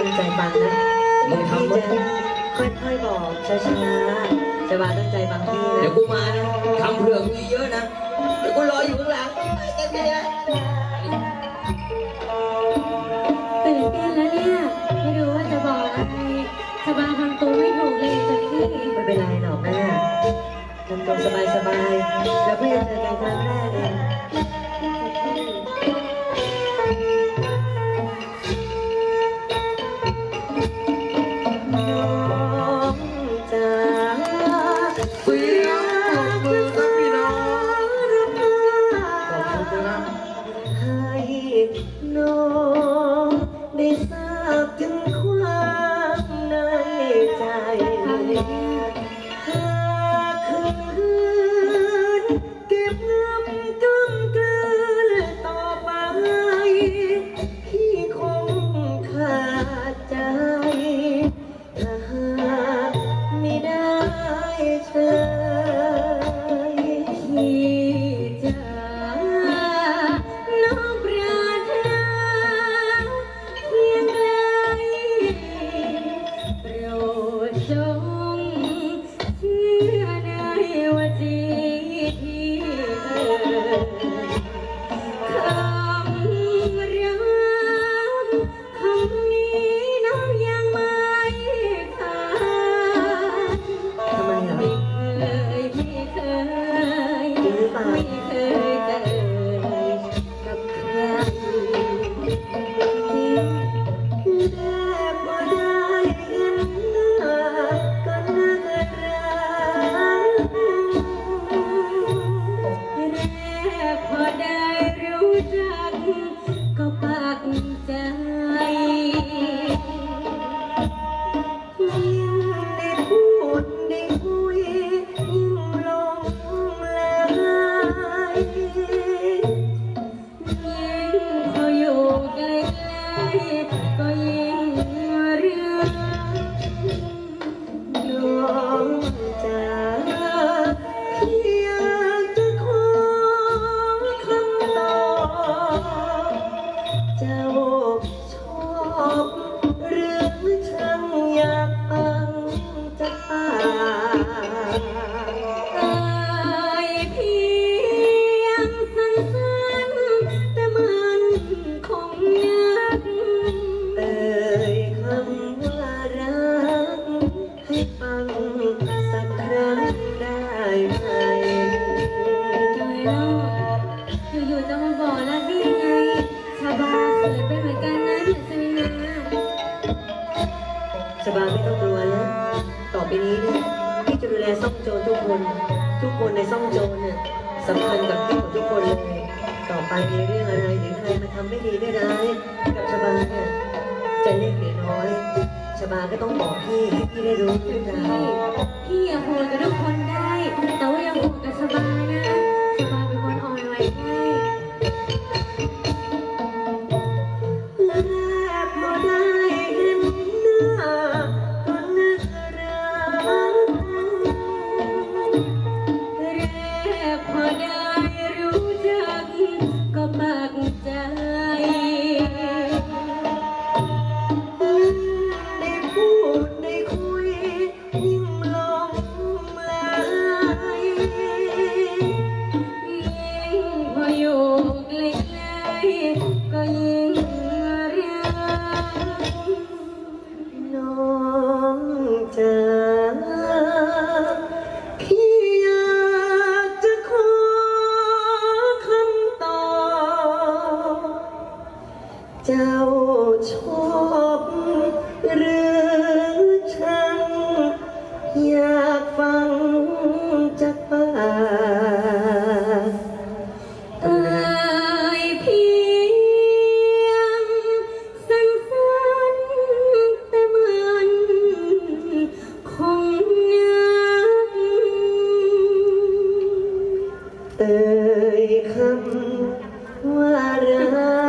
ตั้งใจฟังนะมึงทำพี่มั้ยจะค่อยๆบอกช้าๆชบาตั้งใจฟังพี่เดี๋ยนะวกูมานะทำเผื่อกูเยอะๆนะ เดี๋ยวกูรออยู่ข้างหลังไอ้เจ๊เจ๊ตื่นเต้นแล้วเนี่ย ไม่รู้ว่าจะบอกอะไรสบายทำตัวไม่ถูกเลยจ้ะพี่ไม่เป็นไรหรอกนะทำตัวสบายๆแล้วเพื่อนเจอกันครั้งแรกเอง ท คนทุกคนในซ่องโจรเนี่ยสำคัญกับพี่หมดทุกคนเลยต่อไปมีเรื่องอะไรหรือใครมาทำไม่ดีไม่ร้ายกับชบาเนี่ยจะเล็กหรือน้อยชบาก็ต้องบอกพี่ให้พี่ได้รู้ทุกอย่าพี่พี่อย่าโหดกับทุกคนได้ แต่ว่าอย่าโหดกับชบานะชบาเป็นคนอ่อนไหวให้ จ้าชอบหรือชังอยากฟังจากปากเอ่ยเพียงสั้นๆแต่มันคงนักเอ่ยคำว่ารัก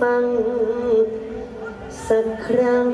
ฟังสักครั้ง